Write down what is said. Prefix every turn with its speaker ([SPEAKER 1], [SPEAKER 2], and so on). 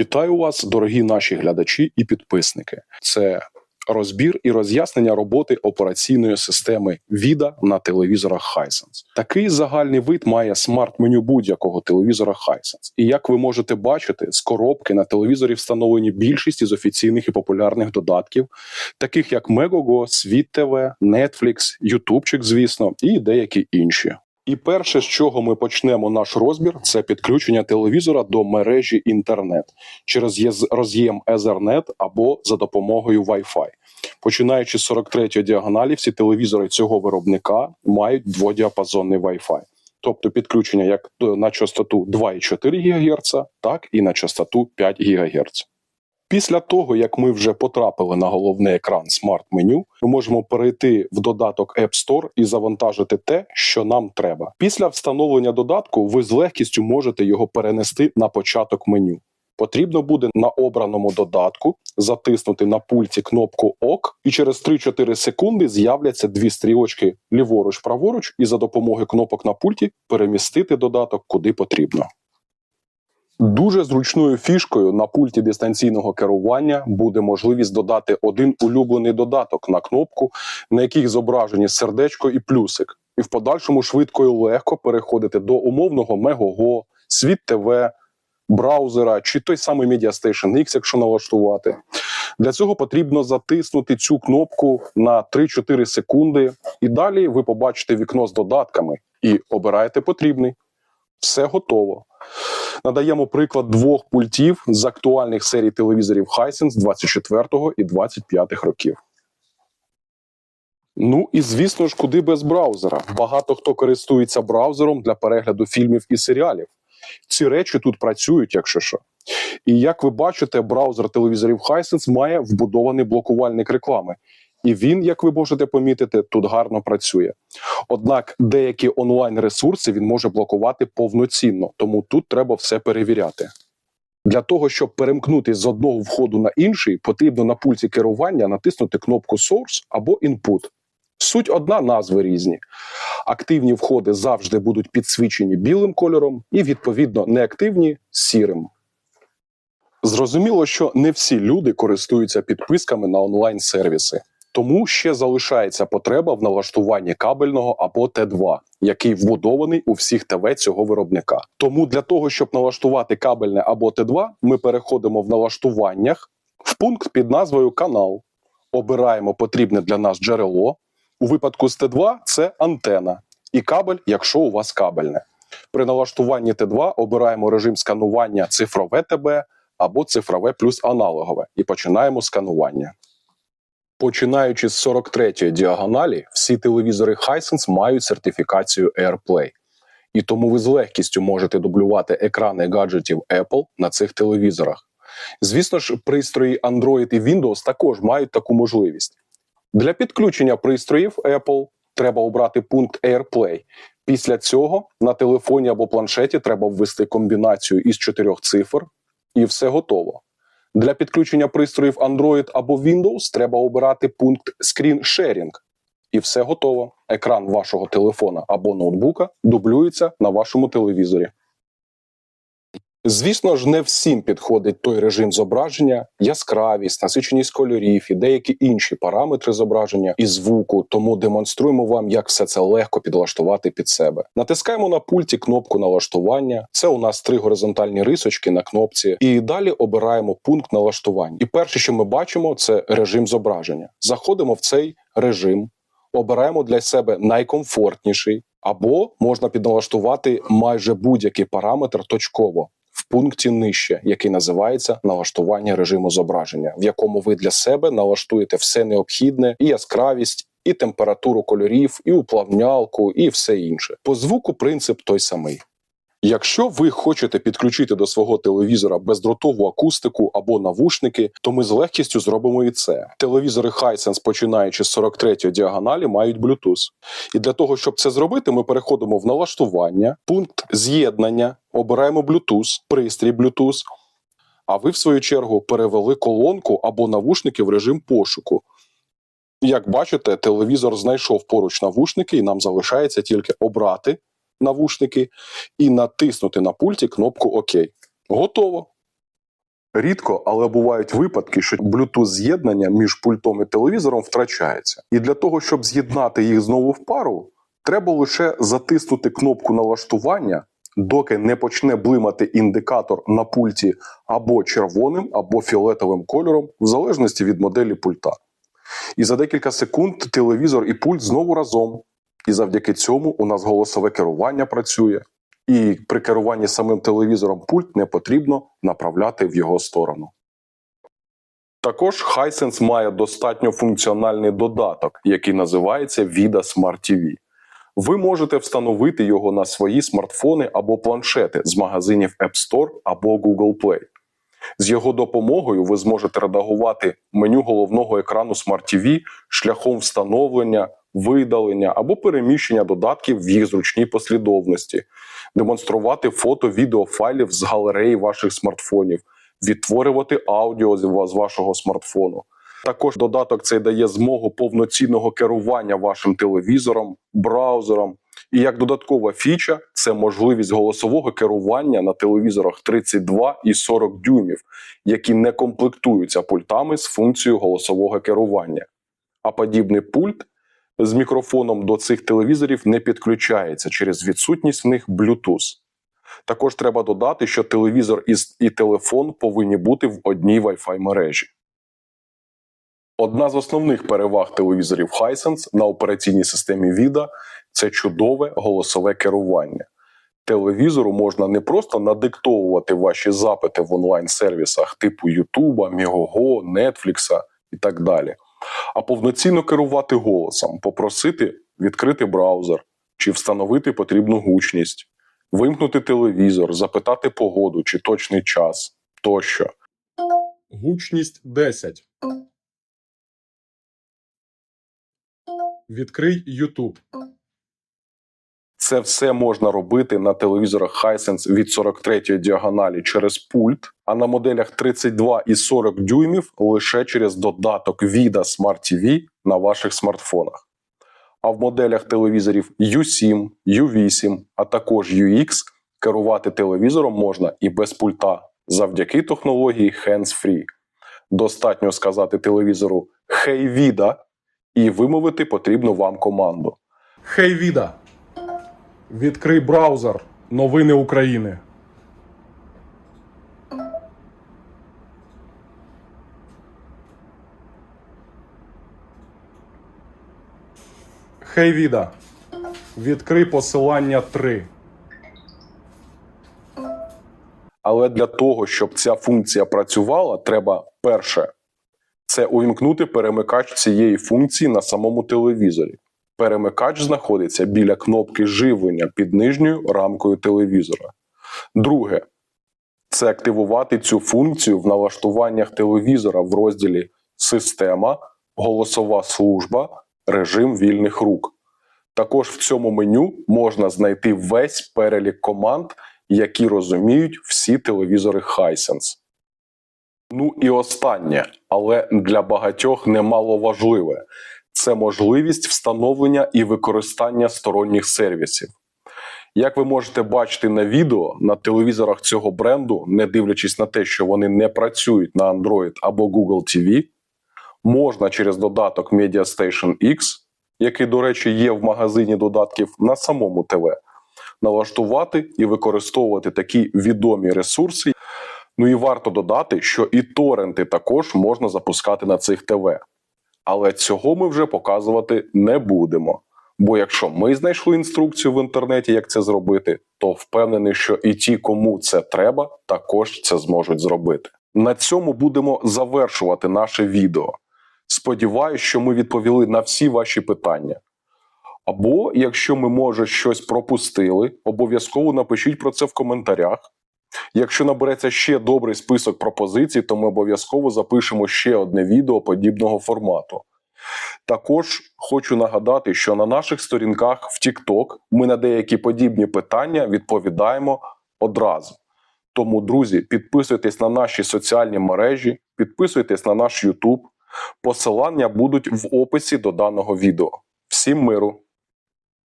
[SPEAKER 1] Вітаю вас, дорогі наші глядачі і підписники. Це розбір і роз'яснення роботи операційної системи VIDA на телевізорах Hisense. Такий загальний вид має смарт-меню будь-якого телевізора Hisense. І як ви можете бачити, з коробки на телевізорі встановлені більшість із офіційних і популярних додатків, таких як Megogo, Світ ТВ, Netflix, Ютубчик, звісно, і деякі інші. І перше, з чого ми почнемо наш розбір, це підключення телевізора до мережі інтернет через роз'єм Ethernet або за допомогою Wi-Fi. Починаючи з 43-ї діагоналі, всі телевізори цього виробника мають дводіапазонний Wi-Fi. Тобто підключення як на частоту 2,4 ГГц, так і на частоту 5 ГГц. Після того, як ми вже потрапили на головний екран смарт-меню, ми можемо перейти в додаток App Store і завантажити те, що нам треба. Після встановлення додатку ви з легкістю можете його перенести на початок меню. Потрібно буде на обраному додатку затиснути на пульті кнопку ОК, і через 3-4 секунди з'являться дві стрілочки ліворуч-праворуч, і за допомогою кнопок на пульті перемістити додаток куди потрібно. Дуже зручною фішкою на пульті дистанційного керування буде можливість додати один улюблений додаток на кнопку, на якій зображені сердечко і плюсик, і в подальшому швидко і легко переходити до умовного Megogo, Світ ТВ, браузера чи той самий Media Station X, якщо налаштувати. Для цього потрібно затиснути цю кнопку на 3-4 секунди, і далі ви побачите вікно з додатками і обираєте потрібний. Все готово. Надаємо приклад двох пультів з актуальних серій телевізорів Hisense 24 і 25 років. Ну і звісно ж, куди без браузера. Багато хто користується браузером для перегляду фільмів і серіалів. Ці речі тут працюють, якщо що. І як ви бачите, браузер телевізорів Hisense має вбудований блокувальник реклами. І він, як ви можете помітити, тут гарно працює. Однак деякі онлайн-ресурси він може блокувати повноцінно, тому тут треба все перевіряти. Для того, щоб перемкнути з одного входу на інший, потрібно на пульті керування натиснути кнопку Source або Input. Суть одна, назви різні. Активні входи завжди будуть підсвічені білим кольором, і, відповідно, неактивні сірим. Зрозуміло, що не всі люди користуються підписками на онлайн-сервіси. Тому ще залишається потреба в налаштуванні кабельного або Т2, який вбудований у всіх ТВ цього виробника. Тому для того, щоб налаштувати кабельне або Т2, ми переходимо в налаштуваннях в пункт під назвою Канал. Обираємо потрібне для нас джерело. У випадку з Т2 це антена і кабель, якщо у вас кабельне. При налаштуванні Т2 обираємо режим сканування цифрове ТБ або цифрове плюс аналогове і починаємо сканування. Починаючи з 43-ї діагоналі, всі телевізори Hisense мають сертифікацію AirPlay. І тому ви з легкістю можете дублювати екрани гаджетів Apple на цих телевізорах. Звісно ж, пристрої Android і Windows також мають таку можливість. Для підключення пристроїв Apple треба обрати пункт AirPlay. Після цього на телефоні або планшеті треба ввести комбінацію із чотирьох цифр, і все готово. Для підключення пристроїв Android або Windows треба обирати пункт Screen Sharing. І все готово. Екран вашого телефона або ноутбука дублюється на вашому телевізорі. Звісно ж, не всім підходить той режим зображення, яскравість, насиченість кольорів і деякі інші параметри зображення і звуку, тому демонструємо вам, як все це легко підлаштувати під себе. Натискаємо на пульті кнопку налаштування. Це у нас три горизонтальні рисочки на кнопці, і далі обираємо пункт налаштування. І перше, що ми бачимо, це режим зображення. Заходимо в цей режим, обираємо для себе найкомфортніший, або можна підналаштувати майже будь-який параметр точково пункті нижче, який називається налаштування режиму зображення, в якому ви для себе налаштуєте все необхідне і яскравість. І температуру кольорів, і уплавнялку, і все інше. По звуку принцип той самий. Якщо ви хочете підключити до свого телевізора бездротову акустику або навушники, то ми з легкістю зробимо і це. Телевізори Hisense, починаючи з 43-ї діагоналі, мають Bluetooth. І для того, щоб це зробити, ми переходимо в налаштування, пункт з'єднання, обираємо Bluetooth, пристрій Bluetooth. А ви, в свою чергу, перевели колонку або навушники в режим пошуку. Як бачите, телевізор знайшов поруч навушники, і нам залишається тільки обрати навушники і натиснути на пульті кнопку ОК. Готово. Рідко, але бувають випадки, що Bluetooth з'єднання між пультом і телевізором втрачається. І для того, щоб з'єднати їх знову в пару, треба лише затиснути кнопку налаштування, доки не почне блимати індикатор на пульті або червоним, або фіолетовим кольором, в залежності від моделі пульта. І за декілька секунд телевізор і пульт знову разом. І завдяки цьому у нас голосове керування працює. І при керуванні самим телевізором пульт не потрібно направляти в його сторону. Також Hisense має достатньо функціональний додаток, який називається Vida Smart TV. Ви можете встановити його на свої смартфони або планшети з магазинів App Store або Google Play. З його допомогою ви зможете редагувати меню головного екрану Smart TV шляхом встановлення, видалення або переміщення додатків в їх зручній послідовності, демонструвати фото відеофайлів з галереї ваших смартфонів, відтворювати аудіо з вашого смартфону. Також додаток цей дає змогу повноцінного керування вашим телевізором, браузером. І як додаткова фіча, це можливість голосового керування на телевізорах 32 і 40 дюймів, які не комплектуються пультами з функцією голосового керування. А подібний пульт з мікрофоном до цих телевізорів не підключається через відсутність в них Bluetooth. Також треба додати, що телевізор і телефон повинні бути в одній Wi-Fi мережі. Одна з основних переваг телевізорів Hisense на операційній системі VIDA – це чудове голосове керування. Телевізору можна не просто надиктовувати ваші запити в онлайн-сервісах типу YouTube, Megogo, Netflix і так далі, а повноцінно керувати голосом, попросити відкрити браузер чи встановити потрібну гучність, вимкнути телевізор, запитати погоду чи точний час тощо.
[SPEAKER 2] Гучність 10. Відкрий YouTube.
[SPEAKER 1] Це все можна робити на телевізорах Hisense від 43-ї діагоналі через пульт, а на моделях 32 і 40 дюймів лише через додаток Vida Smart TV на ваших смартфонах. А в моделях телевізорів U7, U8, а також UX керувати телевізором можна і без пульта завдяки технології Hands-Free. Достатньо сказати телевізору «Hey Vida» і вимовити потрібну вам команду.
[SPEAKER 2] Хей Віда. Відкрий браузер. Новини України. Хей Віда. Відкрий посилання 3.
[SPEAKER 1] Але для того, щоб ця функція працювала, треба перше це увімкнути перемикач цієї функції на самому телевізорі. Перемикач знаходиться біля кнопки живлення під нижньою рамкою телевізора. Друге це активувати цю функцію в налаштуваннях телевізора в розділі Система, голосова служба, режим вільних рук. Також в цьому меню можна знайти весь перелік команд, які розуміють всі телевізори Hisense. Ну і останнє, але для багатьох немало важливе це можливість встановлення і використання сторонніх сервісів. Як ви можете бачити на відео, на телевізорах цього бренду, не дивлячись на те, що вони не працюють на Android або Google TV, можна через додаток MediaStation X, який, до речі, є в магазині додатків на самому ТВ, налаштувати і використовувати такі відомі ресурси. Ну і варто додати, що і торренти також можна запускати на цих ТВ. Але цього ми вже показувати не будемо. Бо якщо ми знайшли інструкцію в інтернеті, як це зробити, то впевнений, що і ті, кому це треба, також це зможуть зробити. На цьому будемо завершувати наше відео. Сподіваюсь, що ми відповіли на всі ваші питання. Або, якщо ми, може, щось пропустили, обов'язково напишіть про це в коментарях. Якщо набереться ще добрий список пропозицій, то ми обов'язково запишемо ще одне відео подібного формату. Також хочу нагадати, що на наших сторінках в TikTok ми на деякі подібні питання відповідаємо одразу. Тому, друзі, підписуйтесь на наші соціальні мережі, підписуйтесь на наш YouTube. Посилання будуть в описі до даного відео. Всім миру!